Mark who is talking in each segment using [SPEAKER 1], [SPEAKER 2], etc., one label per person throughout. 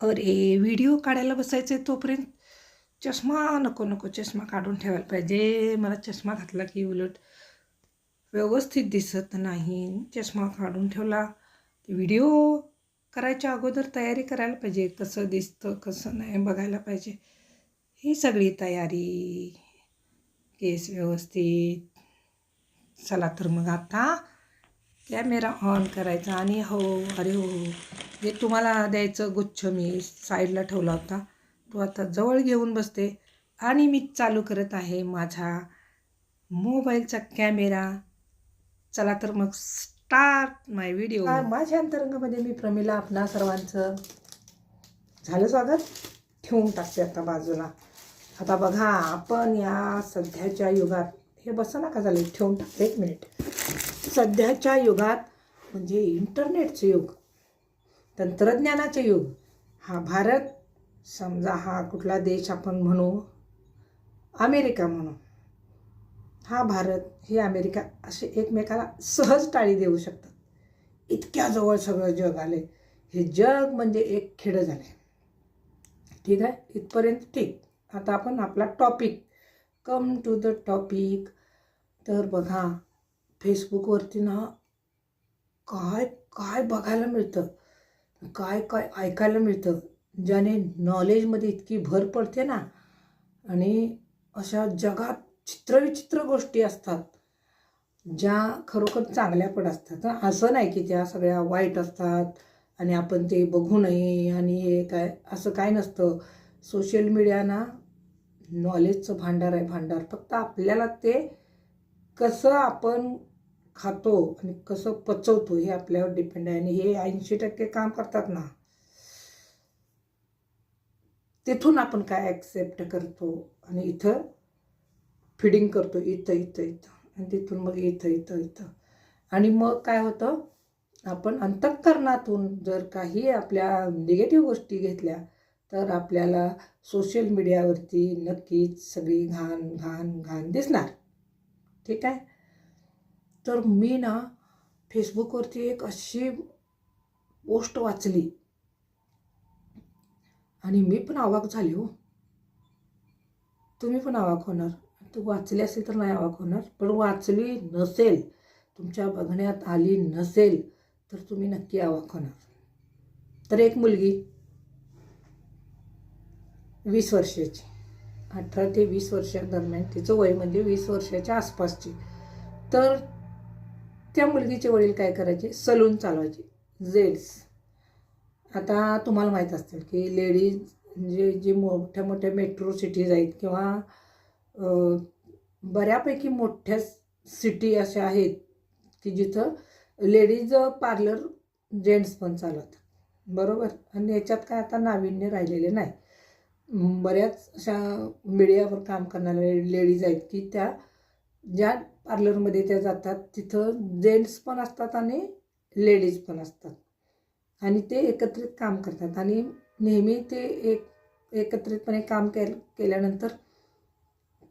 [SPEAKER 1] अरे व्हिडिओ काढायला बसायचे तोपर्यंत चष्मा नको नको चष्मा काढून ठेवायला पाहिजे. मला चष्मा घातला की उलट व्यवस्थित दिसत नाही. चष्मा काढून ठेवला. व्हिडिओ करायच्या अगोदर तयारी करायला पाहिजे. कसं दिसतं कसं नाही बघायला पाहिजे. ही सगळी तयारी. केस व्यवस्थित. चला तर मग आता कॅमेरा ऑन करायचा आणि हो अरे हो. जे तुम्हाला द्यायचं गुच्छ मी साईडला ठेवला होता. तो आता जवळ घेऊन बसते. आणि मी चालू करत आहे माझा मोबाईलचा कॅमेरा. चला तर मग स्टार्ट माय व्हिडिओ माझ्या अंतरंगामध्ये मी प्रमिला आपणा सर्वांचं झालं स्वागत? ठेवून टाकते आता बाजूला. आता बघा आपण या सध्याच्या युगात हे बसा का झालं? ठेवून टाकते एक मिनिट सध्याच्या युगात म्हणजे इंटरनेटचं युग. तंत्रज्ञानाचे युग. हा भारत समजा हा कुठला देश आपण म्हणू अमेरिका म्हणू हा भारत हे अमेरिका असे एकमेकाला सहज टाळी देऊ शकतात. इतक्या जवळ सगळं जग आले हे जग म्हणजे एक खेडं झाले ठीक आहे? इथपर्यंत ठीक. आता आपण आपला topic come to the topic तर बघा फेसबुकवरती ना काय काय बघायला मिळतं? काय काय ऐकायला मिळतं? ज्याने नॉलेजमध्ये इतकी भर पडते ना आणि अशा जगात चित्रविचित्र गोष्टी असतात ज्या खरोखर चांगल्या पण असतात. असं नाही की त्या सगळ्या वाईट असतात आणि आपण ते बघू नये आणि हे काय असं काय नसतं. सोशल मीडिया ना नॉलेजचं भांडार आहे भांडार. फक्त आपल्याला ते कसं आपण खातो आणि कसं पचवतो हे आपल्यावर डिपेंड आहे. आणि हे ऐंशी टक्के काम करतात ना तिथून आपण काय ॲक्सेप्ट करतो आणि इथं फिडिंग करतो. इथं इथं इथं. आणि तिथून मग इथं इथं इथं. आणि मग काय होतं आपण अंतःकरणातून जर काही आपल्या निगेटिव्ह गोष्टी घेतल्या तर आपल्याला सोशल मीडियावरती नक्कीच सगळी घाण घाण घाण दिसणार. ठीक आहे? तर मी ना फेसबुकवरती एक अशी पोस्ट वाचली. आणि मी पण अवाक झाली हो. तुम्ही पण आवाक होणार. तू वाचली असेल तर नाही आवाक होणार. पण वाचली नसेल तुमच्या बघण्यात आली नसेल तर तुम्ही नक्की अवाक होणार. तर एक मुलगी वीस वर्षाची. अठरा ते वीस वर्षादरम्यान तिचं वय म्हणजे वीस वर्षाच्या आसपासची. तर त्या मुलगीचे वडील काय करायचे? सलून चालवायचे. जेंट्स. आता तुम्हाला माहीत असतील की लेडीज म्हणजे जे मोठ्या मोठ्या मेट्रो सिटीज आहेत किंवा बऱ्यापैकी मोठ्या सिटी अशा आहेत की जिथं लेडीज पार्लर जेंट्स पण चालवतात. बरोबर? आणि याच्यात काय आता नाविन्य राहिलेले नाही. बऱ्याच अशा मीडियावर काम करणाऱ्या लेडीज आहेत की त्या ज्या पार्लरमध्ये त्या जातात तिथं जेंट्स पण असतात आणि लेडीज पण असतात. आणि ते एकत्रित काम करतात. आणि नेहमी ते एक एकत्रितपणे काम के केल्यानंतर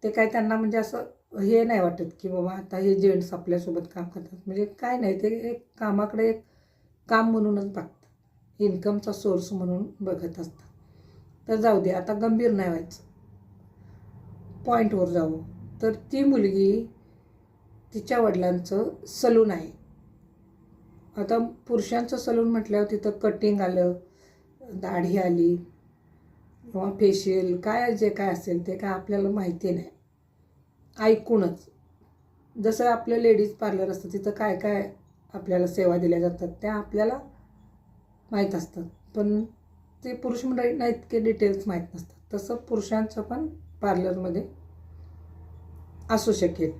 [SPEAKER 1] ते काय त्यांना म्हणजे असं हे नाही वाटत की बाबा आता हे जेंट्स आपल्यासोबत काम करतात. म्हणजे काय नाही ते एक कामाकडे एक काम म्हणूनच बघतात. इन्कमचा सोर्स म्हणून बघत असतात. तर जाऊ दे आता गंभीर नाही व्हायचं. पॉईंटवर जाऊ तर ती मुलगी तिच्या वडिलांचं सलून आहे. आता पुरुषांचं सलून म्हटल्यावर तिथं कटिंग आलं दाढी आली किंवा फेशियल काय जे काय असेल ते काय आपल्याला माहिती नाही. ऐकूनच. जसं आपलं लेडीज पार्लर असतं तिथं काय काय आपल्याला सेवा दिल्या जातात त्या आपल्याला माहीत असतात. पण ते पुरुष मंडळींना इतके डिटेल्स माहीत नसतात. तसं पुरुषांचं पण पार्लरमध्ये असू शकेल.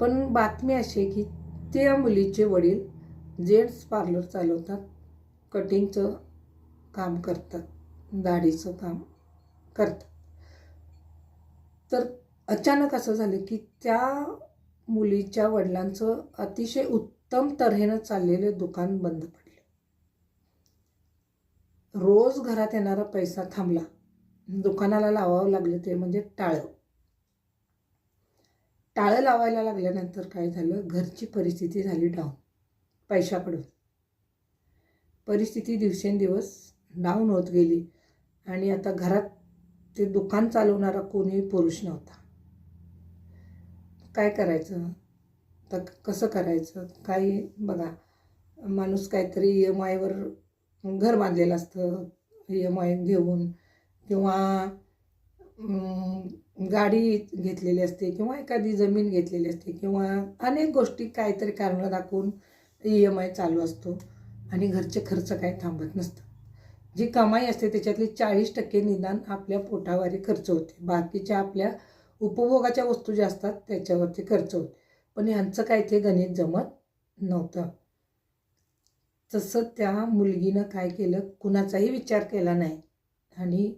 [SPEAKER 1] पण बातमी अशी आहे की त्या मुलीचे वडील जेंट्स पार्लर चालवतात कटिंगचं काम करतात दाढीचं काम करतात. तर अचानक असं झालं की त्या मुलीच्या वडिलांचं अतिशय उत्तम तऱ्हेनं चाललेलं दुकान बंद पडलं. रोज घरात येणारा पैसा थांबला. दुकानाला लावावं लागलं ते म्हणजे टाळं. टाळं लावायला लागल्यानंतर काय झालं? घरची परिस्थिती झाली डाऊन पैशाकडून. परिस्थिती दिवसेंदिवस डाऊन होत गेली. आणि आता घरात ते दुकान चालवणारा कोणीही पुरुष नव्हता. काय करायचं? तर कसं करायचं? काही बघा. माणूस काहीतरी ई एम आयवर घर बांधलेलं असतं. ई एम आय घेऊन किंवा गाडी घेतलेली असते किंवा एखादी जमीन घेतलेली असते किंवा अनेक गोष्टी काहीतरी कारणं दाखवून ई एम आय चालू असतो आणि घरचे खर्च काही थांबत नसतात. जी कमाई असते त्याच्यातली चाळीस टक्के निदान आपल्या पोटावारी खर्च होते. बाकीच्या आपल्या उपभोगाच्या वस्तू ज्या असतात त्याच्यावरती खर्च होते. पण ह्यांचं काय ते गणित जमत नव्हतं. तसं त्या मुलगीनं काय केलं? कुणाचाही विचार केला नाही. आणि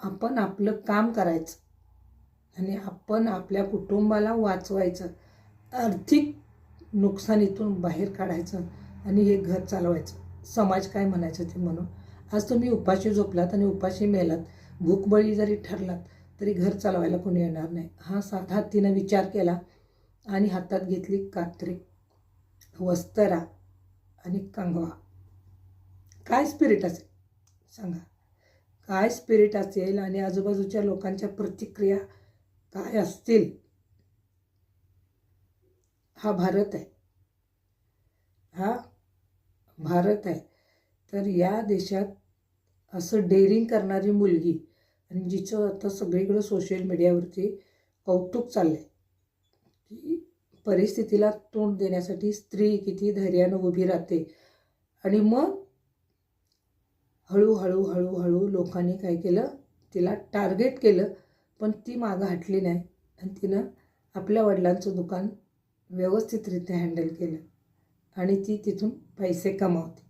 [SPEAKER 1] आपण आपलं काम करायचं आणि आपण आपल्या कुटुंबाला वाचवायचं आर्थिक नुकसानीतून बाहेर काढायचं आणि हे घर चालवायचं. समाज काय म्हणायचं ते म्हणून. आज तुम्ही उपाशी झोपलात आणि उपाशी मेलात भूकबळी जरी ठरलात तरी घर चालवायला कोणी येणार नाही. हा साधा तिनं विचार केला आणि हातात घेतली कात्री वस्तरा आणि कंगवा. काय स्पिरिट असेल? सांगा. काय स्पिरिट असेल आणि आजूबाजूच्या लोकांच्या प्रतिक्रिया काय असतील? हा भारत आहे. हा भारत आहे. तर या देशात असं डेअरिंग करणारी मुलगी आणि जिचं आता सगळीकडं सोशल मीडियावरती कौतुक चाललं आहे की परिस्थितीला तोंड देण्यासाठी स्त्री किती धैर्यानं उभी राहते. आणि मग हळूहळू हळूहळू लोकांनी काय केलं? तिला टार्गेट केलं पण ती मागं हटली नाही. आणि तिनं आपल्या वडिलांचं दुकान व्यवस्थितरित्या हँडल केलं. आणि ती तिथून पैसे कमावते.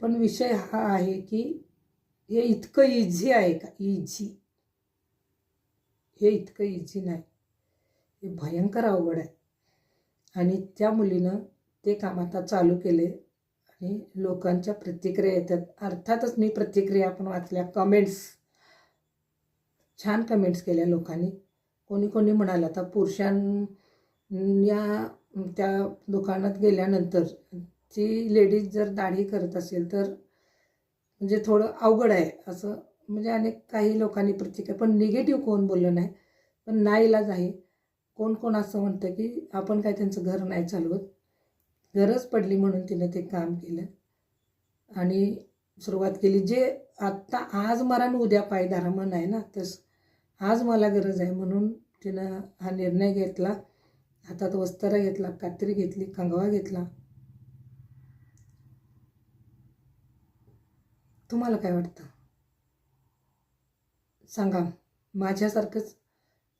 [SPEAKER 1] पण विषय हा आहे की हे इतकं इझी आहे का? इझी हे इतकं इझी नाही. हे भयंकर अवघड आहे. आणि त्या मुलीनं ते काम आता चालू केले. आणि लोकांच्या प्रतिक्रिया येतात. अर्थातच मी प्रतिक्रिया आपण वाचल्या. कमेंट्स छान कमेंट्स केल्या लोकांनी. कोणी कोणी म्हणाला आता पुरुषांना त्या दुकानात गेल्यानंतर ती लेडीज जर दाढी करत असेल तर म्हणजे थोडं अवघड आहे असं. म्हणजे अनेक काही लोकांनी प्रतिक्रिया पण निगेटिव्ह कोण बोललं नाही. पण नाईलाज आहे. कोण कोण असं म्हणतं की आपण काय त्यांचं घर नाही चालवत. गरज पडली म्हणून तिनं ते काम केलं. आणि सुरुवात केली. जे आत्ता आज मरण उद्या पायधारा म्हण आहे ना तस आज मला गरज आहे म्हणून तिनं हा निर्णय घेतला. हातात वस्त्र घेतला कात्री घेतली कंगवा घेतला. तुम्हाला काय वाटतं? सांगा. माझ्यासारखंच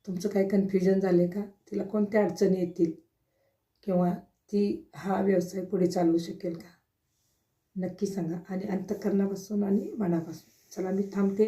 [SPEAKER 1] तुमचं काही कन्फ्युजन झालं आहे का? तिला कोणत्या अडचणी येतील? किंवा ती हा व्यवसाय पुढे चालवू शकेल का? नक्की सांगा. आणि अंतकरणापासून आणि मनापासून. चला मी थांबते.